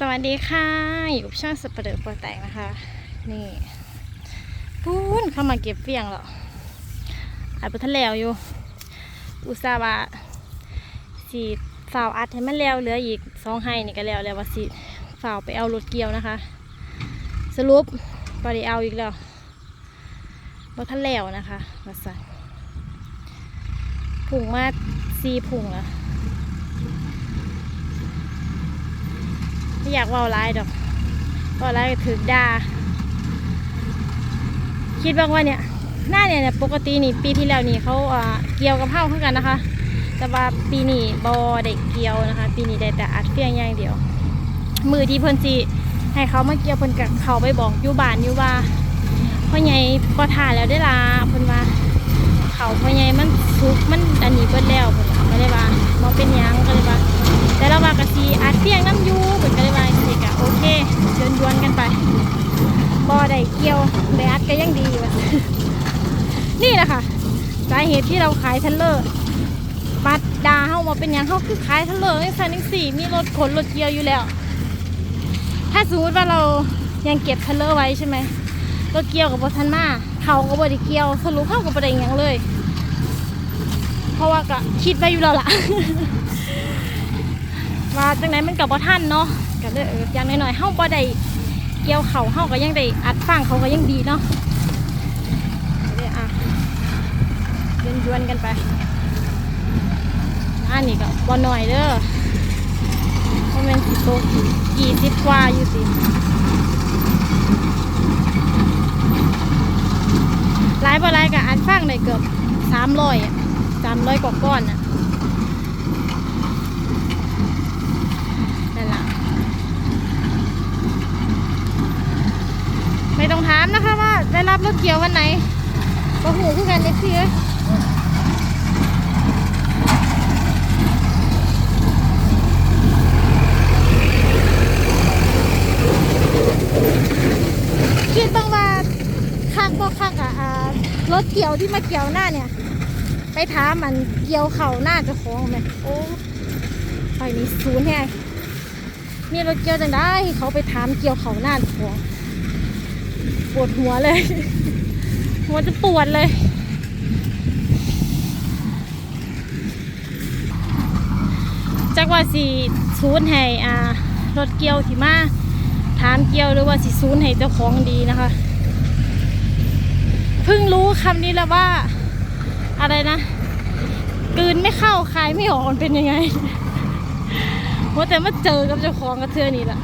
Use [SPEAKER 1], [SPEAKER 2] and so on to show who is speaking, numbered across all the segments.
[SPEAKER 1] สวัสดีค่ะ อยู่กับช่องสเปเดอร์โปรแตกนะคะ นี่พูนเข้ามาเก็บเฟียงแล้วอัดไปทะแลวอยู่ อุตส่าห์ว่าสีฝาวอัดให้มันแล้วเหลืออีกสองให้นี่ก็แล้วแล้วว่าสิฝ่าวไปเอารถเกี่ยวนะคะ สรุปก็ได้เอาอีกแล้วบ่ทันแลวนะคะมาใส่ผุ่งมาซีผุ่งแล้ว ไม่อยากว่าร้ายดอกว่าร้ายก็ถือด่าคิดบ้างว่าเนี่ยหน้าเนี่ยเนี่ยปกตินี่ปีที่แล้วนี่เขาอ่าเกี่ยวกับเผาเท่ากันนะคะ แต่ว่าปีนี้บอได้เกี่ยวนะคะ ปีนี้ได้แต่อัดเฟียงอย่างเดียว มือที่เพิ่นจีให้เขามาเกี่ยวเพิ่นกับเขาไปบอกอยู่บ้านอยู่ว่าพ่อใหญ่พอถ่าแล้วได้ลาเพิ่นว่าเขาพ่อใหญ่มันสุกมันอันนี้เบิดแล้วเพิ่นว่าก็เลยว่าบ่เป็นยังก็เลยว่า แต่เราว่ากะสีอัดเสียงน้ำยูเปิดก็เลยว่าสิกะโอเคเดินดวนกันไปบ่ได้เกี่ยวได้อัดก็ยังดีวะนี่แหละค่ะสาเหตุที่เราขายทันเลอร์ปัดดาเฮามาเป็นยังเฮาคือขายทันเลอร์ในสันนิสี่มีรถขนรถเกี่ยวอยู่แล้ว ถ้าสมมติว่าเรายังเก็บทันเลอร์ไว้ใช่ไหมรถเกี่ยวกับบทันมาเขาก็บ่ได้เกี่ยวสรุปเข้าก็บ่ได้หยังเลย เพราะว่าก็คิดไว้อยู่แล้วล่ะ ว่าจังไหนมันกับบ่ท่านเนาะก็เลยเอออย่างน้อยๆเฮาบ่ได้เกี่ยวเขาเฮาก็ยังได้อัดฟังเขาก็ยังดีเนาะเดี๋ยวอะเดินยวนๆกันไปอันนี้ก็บ่หน่อยเด้อเพราะมันสิโตกี่สิบกว่าอยู่สิหลายบ่หลายก็อัดฟังได้เกือบสามร้อยสามร้อยกว่าก้อนอะ นั่นแหละไม่ต้องถามนะคะว่าได้รับรถเกี่ยววันไหนก็หูคือกันเล็กซี่เอ้ยคิดบ้างว่าคักก็คักอะอ่ารถเกี่ยวที่มาเกี่ยวหน้าเนี่ย ไปถามมันเกี่ยวเข่าหน้าจ้าของไหมโอ้ไปนี่ศูนย์แฮงมีรถเกี่ยวจังได้เขาไปถามเกี่ยวเขาหน้าหัว ปวดหัวเลย หัวจะปวดเลย จักว่าสิซูนให้อ่ารถเกียวที่มาถามเกียวหรือว่าสิซูนให้เจ้าของดีนะคะ เพิ่งรู้คำนี้แล้วว่า อะไรนะกืนไม่เข้าคายไม่ออกมันเป็นยังไงว่าแต่มาเจอกับเจ้าของกระเทือนี่แหละ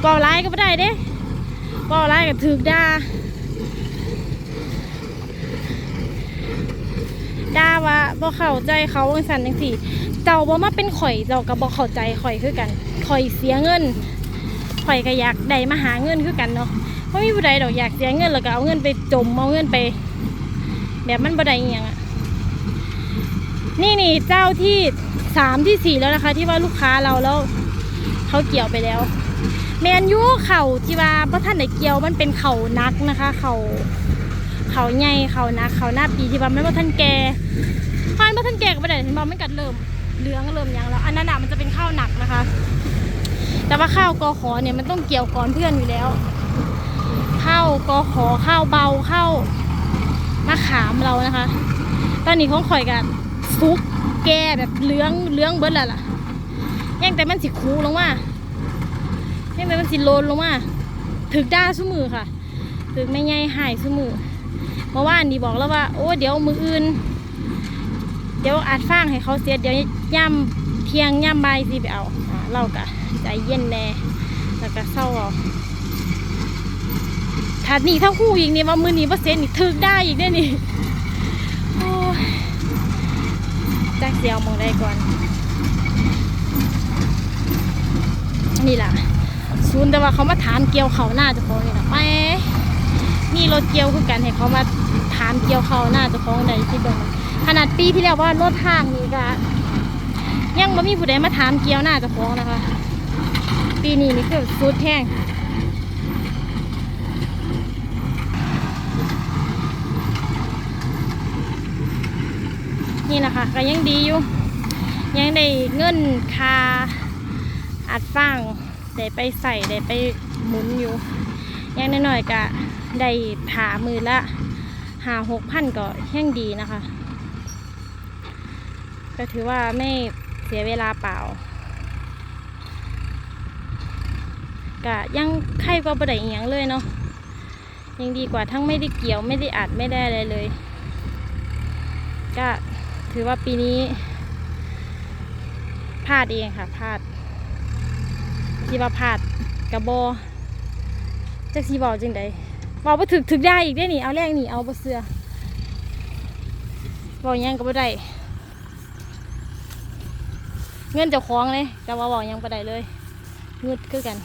[SPEAKER 1] เป่าร้ายก็ไม่ได้เด้ เป่าร้ายก็ถือด่าด่าว่าบ่เข้าใจเขาจังสันจังสี่ เจ้าบ่มาเป็นข่อยเจ้าก็บ่เข้าใจข่อยคือกันข่อยเสียเงินข่อยก็อยากได้มาหาเงินคือกันเนาะเพราะมีผู้ใดดอกอยากเสียเงินแล้วก็เอาเงินไปจมเอาเงินไป แบบมันบ่ได้อหยังอะนี่นี่เจ้าที่สามที่สี่แล้วนะคะ ที่ว่าลูกค้าเราแล้วเขาเกี่ยวไปแล้ว แมนยูเข่าที่ว่าพระท่านไหนเกี่ยวมันเป็นเข่านักนะคะ เข่าเข่าใหญ่เข่านักเข่าหน้าปีที่ว่าไม่ว่าท่านแก่พานพระท่านแก่ก็ไม่ได้เห็นบอกไม่กัดเริ่มเหลืองเริ่มยังแล้วอันนั้นอะมันจะเป็นข้าวหนักนะคะ แต่ว่าข้าวกอขอเนี่ยมันต้องเกี่ยวก่อนเพื่อนอยู่แล้ว ข้าวกอขอข้าวเบาข้าวมะขามเรานะคะ ตอนนี้ของข่อยกันซุกแก่แบบเหลื้องเหลื้องเบิดแล้วล่ะยังแต่มันสิคูลงมา ยังแต่มันสิโลนลงมาถึกด้าซุมือค่ะ ถึกไม่ใหญ่หายซุมือเมื่อวานนี่บอกแล้วว่า โอ้เดี๋ยวมืออื่น เดี๋ยวอาจฟางให้เขาเสียเดี๋ยวย่ำเที่ยงย่ำบ่ายสิไปเอาอ่าเรากะใจเย็นแน่แล้วก็เศร้าเอาถ้านี่ถ้าคู่อีกนี่ว่ามือนี้เปอร์เซ็นต์นี่ถึกได้อีกได้นี่โอ้แจ็คเดียวมองได้ก่อน นี่แหละ ศูนย์แต่ว่าเขามาถามเกี่ยวเขาหน้าเจ้าของนี่แหละไม่มีรถเกี่ยวคือกันให้เขามาถามเกี่ยวเขาหน้าเจ้าของใดที่เบิ่งขนาดปีที่แล้วว่ารถห้างนี่ก็ยังไม่มีผู้ใดมาถามเกี่ยวหน้าเจ้าของนะคะ ปีนี้นี่คือสุดแห้งนี่นะคะก็ยังดีอยู่ ยังได้เงินค่าอัดฟัง ได้ไปใส่ได้ไปหมุนอยู่อย่างน้อยๆก็ได้ถามือละหาหกพันก็ยังดีนะคะ ก็ถือว่าไม่เสียเวลาเปล่าก็ยังไข่ก็ประเดี๋ยวยังเลยเนาะยังดีกว่าทั้งไม่ได้เกี่ยวไม่ได้อัดไม่ได้อะไรเลย ก็ถือว่าปีนี้พลาดเองค่ะพลาด ที่ว่าพลาดกระบอจักสีบอกจังใดบอกว่าถึกถึกได้อีกได้นี่เอาแรกนี่เอาบเสือบอกยังก็บ่ได้เงินจะคล้องเลยก็ว่าบอกยังบ่ได้เลยงึดคือกัน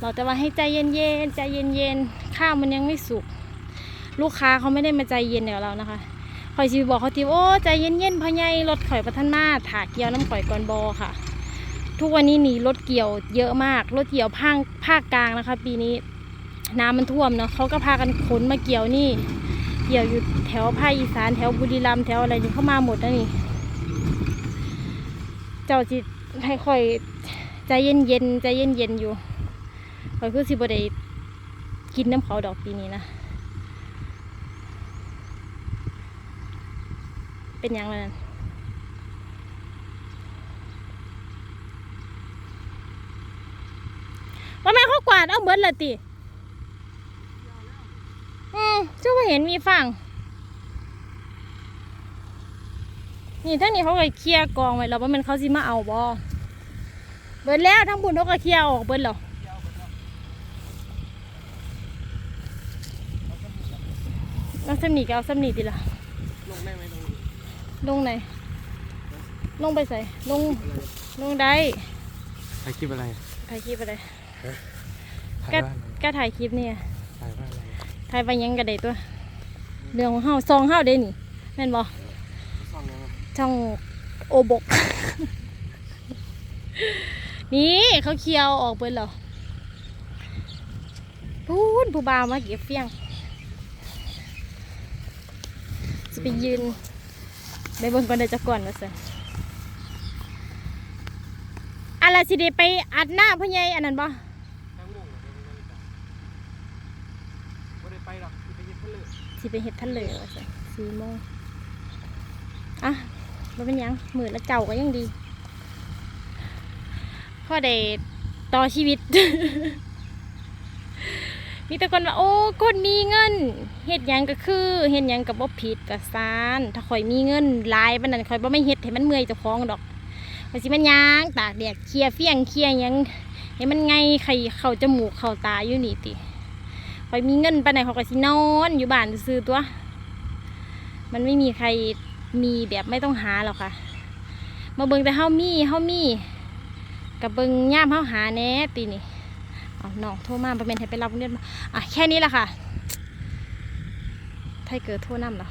[SPEAKER 1] บอกแต่ว่าให้ใจเย็นๆใจเย็นๆข้าวมันยังไม่สุก ลูกค้าเขาไม่ได้มาใจเย็นอย่างเรานะคะข่อยชีบอกเขาทีโอ้ใจเย็นๆพ่อใหญ่รถข่อยประทันมาถากเกี่ยวน้ำข่อยก่อนบอค่ะ ทุกวันนี้หนีรถเกี่ยวเยอะมากรถเกี่ยวภาคภาคกลางนะคะ ปีนี้น้ำมันท่วมเนาะเขาก็พากันขนมาเกี่ยวนี่ เกี่ยวอยู่แถวภาคอีสานแถวบุรีรัมย์แถวอะไรนี่เข้ามาหมดนะนี่ เจ้าจิให้ข่อยใจเย็นๆใจเย็นๆอยู่ข่อยคือสิบได้กินน้ำเขาดอกปีนี้นะ เป็นยังไงนั่นว่าแม่นเขากวาดเอาเบิดละติอืมเจ้าบ่เห็นมีฝั่ง นี่ท่างนี้เขาก็เคลียร์กองไว้แล้วว่ามันเขาสิมาเอาบ่เบิดแล้วทั้งบุญเขาก็เคลียร์ออกเบิดแล้วแล้วสำนีก็เอาสำนีดีละ
[SPEAKER 2] ลงได้ไหมตรงนี้
[SPEAKER 1] ลงไหน ลงไปใส่ ลง ลงได้
[SPEAKER 2] ถ่ายคลิปอะไร
[SPEAKER 1] ถ่ายคลิปอะไร
[SPEAKER 2] ถ่าย
[SPEAKER 1] ก็
[SPEAKER 2] ว่าอะไร
[SPEAKER 1] ก็ถ่ายคลิปเนี่ย
[SPEAKER 2] ถ่ายว่าอะไร
[SPEAKER 1] ถ่ายไปยังกันได้ตัว เรื่องของเฮาซองเฮาได้นี่แม่นบ่
[SPEAKER 2] ซ่อนแล้ว
[SPEAKER 1] ช่องโอบก นี่เขาเคียวออกเบิดแล้วพูนผู้บ่าวมาเก็บเฟี้ยงจะไปยืนไปเบิ่งก่อนเดี๋ยวจะก่อนนะสิอะไรสิเดไปอัดหน้าพ่อใหญ่อันนั้นบ่
[SPEAKER 2] ตั้งวงเหรอเดี๋ยวมันนาฬิกาไม่ได้ไปหรอกคือไปยึดทะเล
[SPEAKER 1] สิไปเฮ็ดทะเลว่าสิสี่โมงอะบ่เป็นยังมือละเจ้าก็ยังดีพ่อได้ต่อชีวิต มีแต่คนว่าโอ้คนมีเงินเฮ็ดยังก็คือเฮ็ดยังก็บ่ผิดก็ซานถ้าข่อยมีเงินลายปานนั้นข่อยบ่ไม่เฮ็ดให้มันเมื่อยเจ้าของดอกข่อยสิมันยางตากแดดเคลียร์เฟี้ยงเคลียร์ยังให้มันไงไข่เข้าจมูกเข้าตาอยู่นี่ติ อยมีเงินไปไหนเขาก็สินอนอยู่บ้านซื้อตัว มันไม่มีใครมีแบบไม่ต้องหาหรอกค่ะ มาเบิ่งแต่เฮามีเฮามีกับเบิ่งย่ามเฮาหาแน่ตีนี่เอาน้องโทรมาประเมินให้ไปรับโรงเรียนมาอะแค่นี้แหละค่ะไทยเกิดโทรน้ำเหรอ